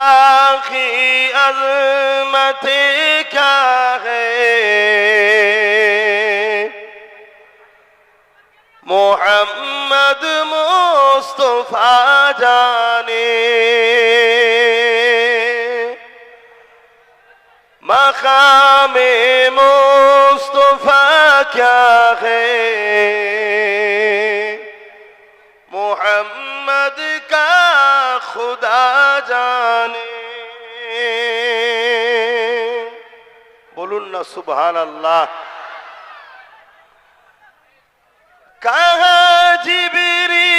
آخی عظمت کیا ہے محمد مصطفیٰ جانے مقام مصطفیٰ کیا ہے محمد کا خدا জানে। বলুন না সুবহান আল্লাহ কাহা জিবিরি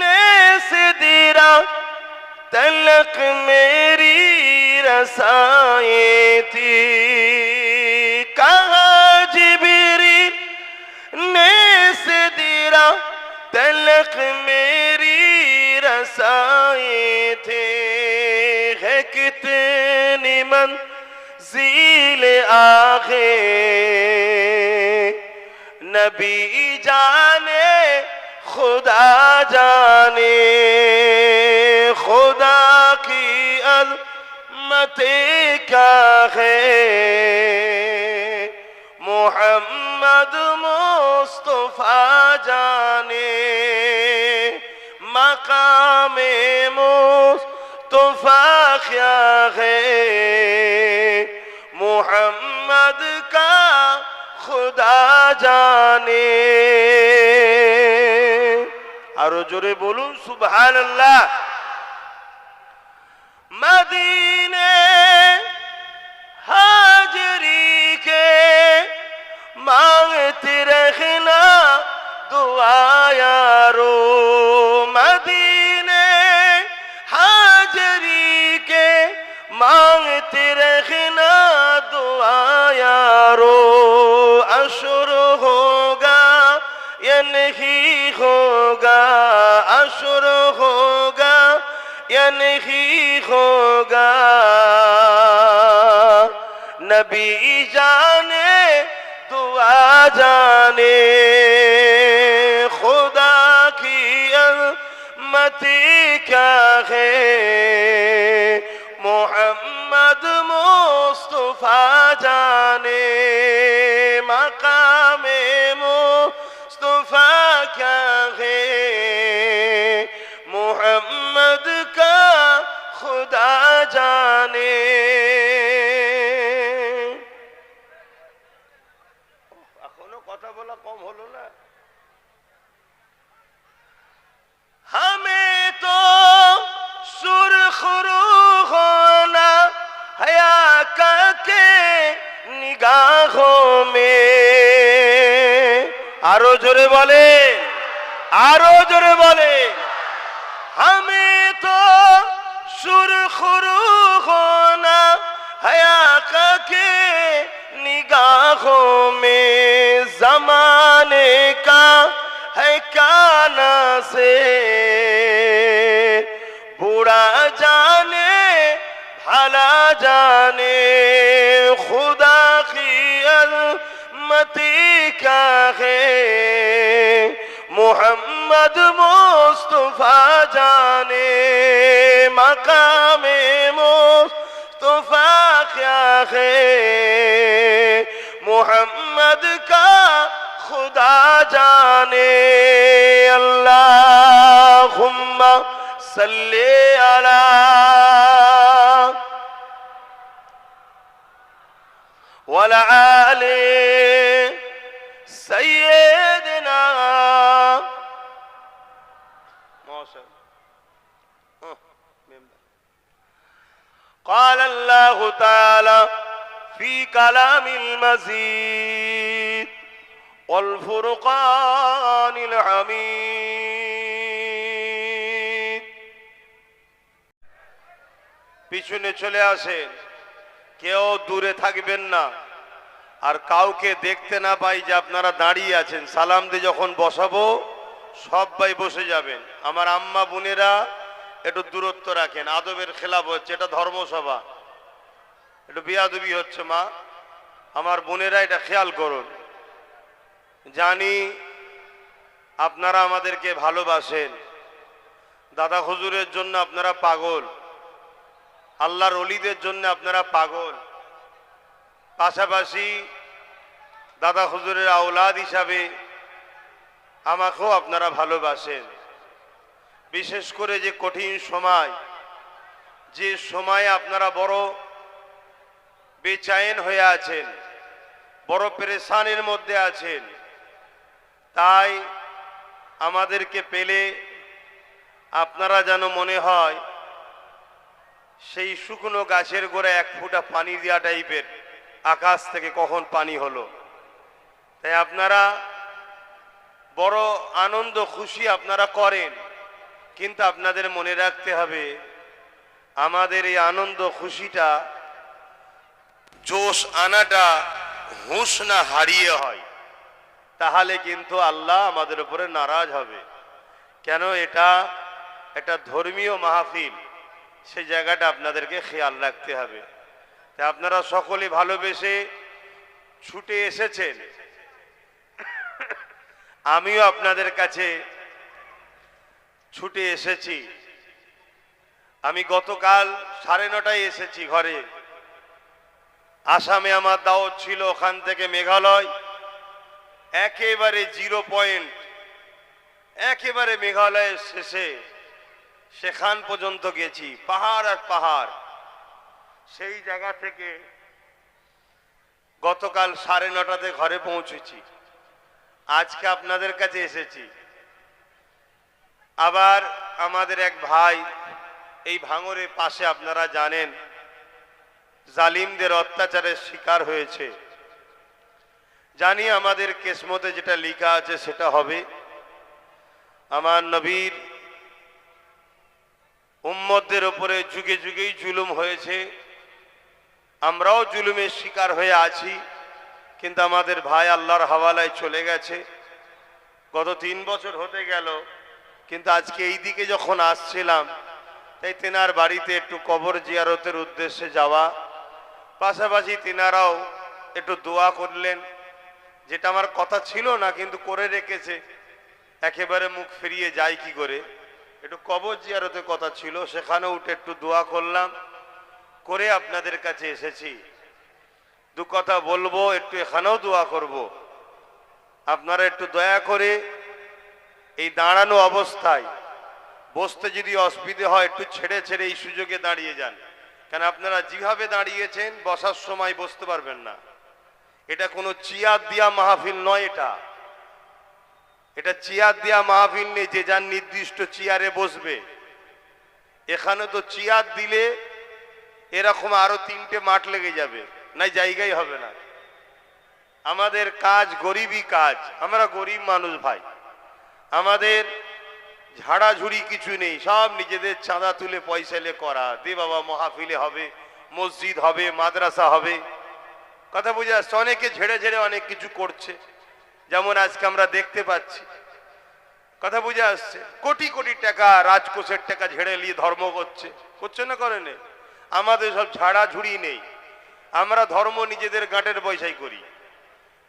নেস দিরা, তলক মেরি রসায়ে থি কাহা জিবিরি নেস দিরা, তলক মেরি रसाए थे है कितनी मंजिल आगे नबी जाने खुदा जाने खुदा की अजमत क्या है मोहम्मद मुस्तफा जाने مقام مصطفیٰ کیا ہے محمد کا خدا জানে আরও জোরে বলুন সুবহানাল্লাহ মদিনা یا نہیں ہوگا نبی جانے دعا جانے خدا کی متی کیا ہے محمد مصطفیٰ جانے مقام مصطفیٰ کیا ہے আরো জোরে বলে আরো জোরে বলে हमें तो सुरखरू होना हया के निगाहों में जमाने का है काना से बुरा जाने भला जाने मती क्या है मोहम्मद मुस्तफा जाने मकाम मुस्तफा क्या है मोहम्मद का खुदा जाने अल्लाह सल्ले अला वला आले سيدنا موسى قال الله تعالى في كلام المزيد والفرقان الحميد পিছনে চলে আসেন কেউ দূরে থাকবেন না আর কাউকে দেখতে না পাই যে আপনারা দাঁড়িয়ে আছেন, সালাম দিয়ে যখন বসাবো, সবাই বসে যাবেন। আমার আম্মা বোনেরা একটু দূরত্ব রাখেন, আদবের খেলাপ হচ্ছে, এটা ধর্মসভা। একটু বিয়াদবি হচ্ছে, মা। আমার বোনেরা এটা খেয়াল করুন। জানি আপনারা আমাদেরকে ভালোবাসেন। দাদা হুজুরের জন্য আপনারা পাগল। আল্লাহর অলিদের জন্য আপনারা পাগল। পাশাপাশি দাদা হুজুরের আওলাদ হিসাবে আমাকেও আপনারা ভালোবাসেন। বিশেষ করে যে কঠিন সময়, যে সময়ে আপনারা বড় বেচায়েন হয়ে আছেন, বড় পেরেশানের মধ্যে আছেন, তাই আমাদেরকে পেলে আপনারা যেন মনে হয় সেই শুকনো গাছের গোড়ে এক ফুটা পানি দেওয়া টাইপের আকাশ থেকে কখন পানি হলো। তাই আপনারা বড় আনন্দ, খুশি আপনারা করেন। কিন্তু আপনাদের মনে রাখতে হবে, আমাদের এই আনন্দ, খুশিটা জোশ আনাটা, হুঁশ না হারিয়ে হয়। তাহলে কিন্তু আল্লাহ আমাদের উপরে নারাজ হবে। কেন এটা একটা ধর্মীয় মাহফিল সেই জায়গাটা আপনাদেরকে খেয়াল রাখতে হবে। আপনারা সকলে ভালোবেসে ছুটে এসেছেন। আমিও আপনাদের কাছে ছুটে এসেছি। আমি গতকাল সাড়ে নটায় এসেছি ঘরে। আসামে আমার দাওয়াত ছিল ওখান থেকে মেঘালয়। একেবারে জিরো পয়েন্ট, একেবারে মেঘালয়ের শেষে সেখান পর্যন্ত গেছি, পাহাড় আর পাহাড়। সেই জায়গা থেকে গতকাল সাড়ে নটাতে ঘরে পৌঁছেছি। আজকে আপনাদের কাছে এসেছি। আবার আমাদের এক ভাই এই ভাঙরের পাশে আপনারা জানেন, জালিমদের অত্যাচারের শিকার হয়েছে। জানি আমাদের কেসমতে যেটা লেখা আছে সেটা হবে, আমার নবীর উম্মতদের ওপরে যুগে যুগেই জুলুম হয়েছে। আমরাও জুলুমের শিকার হয়ে আছি, কিন্তু আমাদের ভাই আল্লাহর হাওয়ালায় চলে গেছে। গত তিন বছর হতে গেল, কিন্তু আজকে এই দিকে যখন আসছিলাম, তাই তেনার বাড়িতে একটু কবর জিয়ারতের উদ্দেশ্যে যাওয়া, পাশাপাশি তেনারাও একটু দোয়া করলেন, যেটা আমার কথা ছিল না, কিন্তু করে রেখেছে, একেবারে মুখ ফিরিয়ে যায় কি করে। একটু কবর জিয়ারতের কথা ছিল, সেখানে উঠে একটু দোয়া করলাম। করে আপনাদের কাছে এসেছি। দু কথা বলব, একটু এখানেও দোয়া করব। আপনারা একটু দয়া করে এই দাঁড়ানো অবস্থায় বসতে যদি অসুবিধে হয়, একটু ছেড়ে ছেড়ে এই সুযোগে দাঁড়িয়ে যান। কেন আপনারা যেভাবে দাঁড়িয়েছেন, বসার সময় বসতে পারবেন না। এটা কোনো চিয়ার দিয়া মাহফিল নয় এটা। এটা চেয়ার দেওয়া মাহফিল নেই যে যার নির্দিষ্ট চেয়ারে বসবে। এখানে তো চেয়ার দিলে এরকম আরও তিনটে মাঠ লেগে যাবে। নাই জায়গাই হবে না। আমাদের কাজ গরিবই কাজ। আমরা গরিব মানুষ ভাই। আমাদের ঝাড়াঝুড়ি কিছু নেই। সব নিজেদের চাঁদা তুলে পয়সা এলে করা। দে বাবা, মহাফিলে হবে, মসজিদ হবে, মাদ্রাসা হবে। কথা বুঝে আসছে? অনেকে ঝেড়ে ঝেড়ে অনেক কিছু করছে। যেমন আজকে আমরা দেখতে পাচ্ছি। কথা বুঝে আসছে? কোটি কোটি টাকা রাজকোষের টাকা ঝেড়ে নিয়ে ধর্ম করছে। করছে না করে নে আমাদের সব ঝাড়া ঝুড়ি নেই। আমরা ধর্ম নিজেদের গাঁটের পয়সাই করি।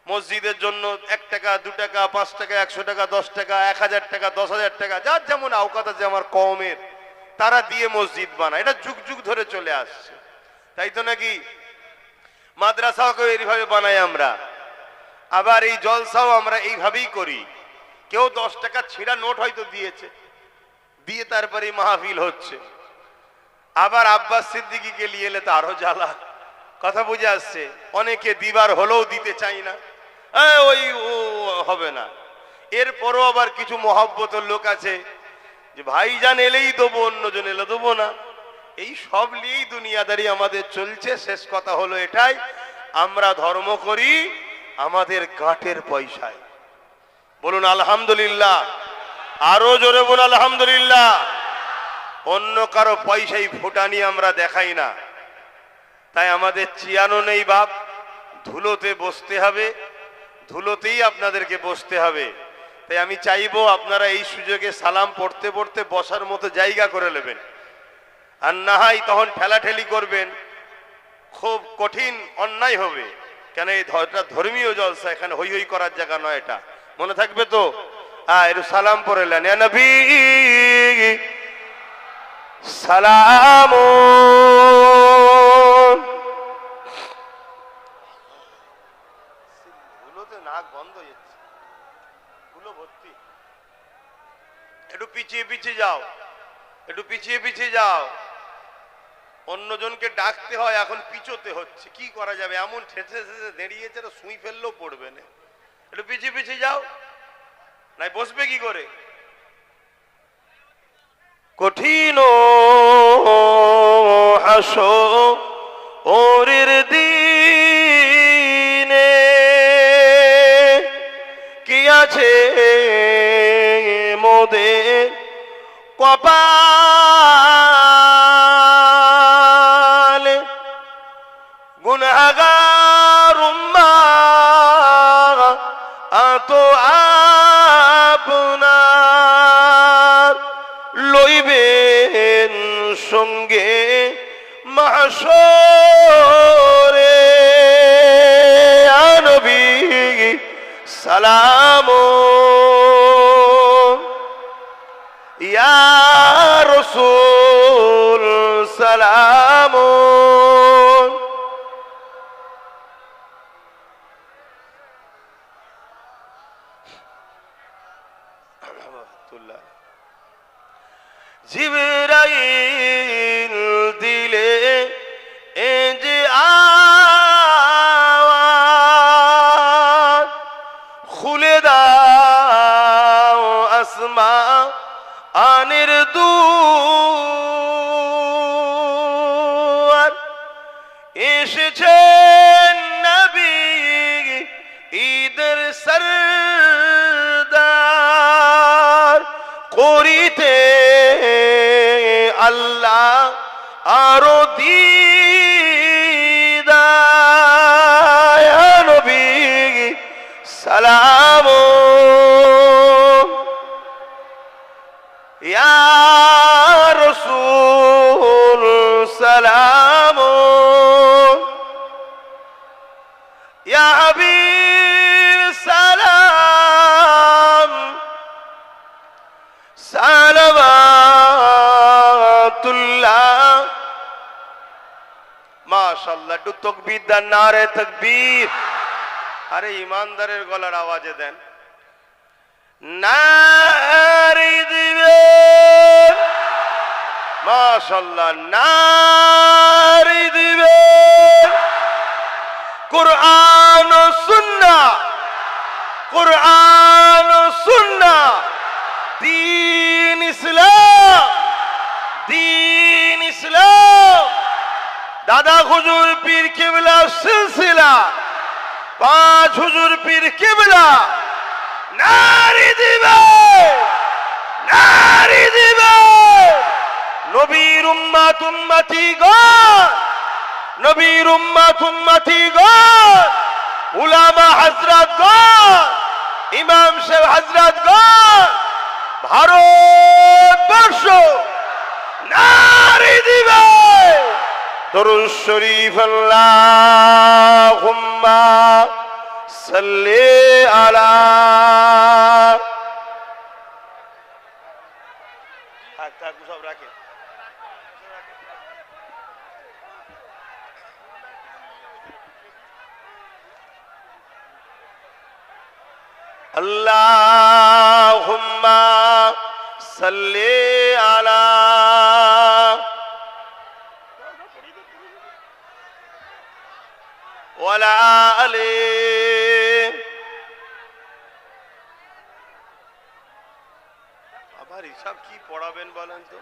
মসজিদের জন্য এক টাকা, দু টাকা, পাঁচ টাকা, একশো টাকা, দশ টাকা, এক হাজার টাকা, দশ হাজার টাকা, যার যেমন আওকাত আছে আমার কমের তারা দিয়ে মসজিদ বানায়। এটা যুগ যুগ ধরে চলে আসছে। তাই তো নাকি? মাদ্রাসাকেও এইভাবে বানাই আমরা। আবার এই জলসাও আমরা এইভাবেই করি। কেউ দশ টাকা ছেঁড়া নোট হয়তো দিয়েছে। দিয়ে তারপরে মাহফিল হচ্ছে। আবার আব্বাস সিদ্দিকিকে নিয়ে এলে তো আরও জ্বালা। কথা বুঝে আসছে, অনেকে দিবার হলেও দিতে চাই না। ওই, ও, হবে না। এরপরও আবার কিছু মহব্বতের লোক আছে, যে ভাইজান এলেই দেবো, অন্যজন এলে দেবো না। এই সব নিয়েই দুনিয়াদারি আমাদের চলছে। শেষ কথা হলো এটাই, আমরা ধর্ম করি আমাদের গাঁটের পয়সায়। বলুন আলহামদুলিল্লাহ। আরও জোরে বলুন আলহামদুলিল্লাহ। অন্য কারও পয়সাই ফুটানি আমরা দেখাই না। তাই আমাদের চিয়ানো নেই বাপ। ধুলোতে বসতে হবে। ধুলোতেই আপনাদেরকে বসতে হবে। তাই আমি চাইব আপনারা এই সুযোগে সালাম পড়তে পড়তে বসার মতো জায়গা করে নেবেন। আর না হয় তখন ঠেলাঠেলি করবেন। খুব কঠিন অন্যায় হবে। কেন এই ধ- এটা ধর্মীয় জলসা, এখানে হই হই করার জায়গা নয় এটা। মনে থাকবে তো? একটু সালাম পড়ে নেন। সালাম একটু পিছিয়ে পিছিয়ে যাও। একটু পিছিয়ে পিছিয়ে যাও। অন্যজনকে ডাকতে হয়, এখন পিছোতে হচ্ছে। কি করা যাবে? এমন ঠেসে ফেললেও পড়বে না। একটু পিছিয়ে পিছিয়ে যাও। নাই, বসবে কি করে? কঠিন হাসো ওরের দিনে। কি আছে মোদের কপালে? গুণাগার মাসরে আনবী সালাম। ইয়া রসুল সালাম। দাও আসমা আনির দুয়ার সালাম। ইয়া রসুল সালাম। ইয়া হাবিব সালাম। সালামাতুল্লাহ। মাশাআল্লাহ একটু তকবীর দেন নারে তকবীর। আরে ইমানদারের গলার আওয়াজে দেন। নারী দিবে। মাশাল্লাহ নারী দিবে। কোরআন ও সুন্নাহ। কোরআন ও সুন্নাহ। দিন ইসলাম। দিন ইসলাম। দাদা হুজুর পীর কেবলা সিলসিলা। পাঁচ হুজুর পীর কেবলা। নারী দিবে। নারী দিবে। নবীর উম্মাত উম্মতি গণ নবীর উম্মাত উম্মতি গণ উলামা হযরত গণ ইমাম সাহেব হযরত গণ ভারতবর্ষ। নারী দিবে। দরুদ শরীফ আল্লাহুম্মা সাল্লি আলা থাক থাক সব রাখে আল্লাহুম্মা সাল্লি আলা আলি আবার হিসাব কি পড়াবেন বলেন তো?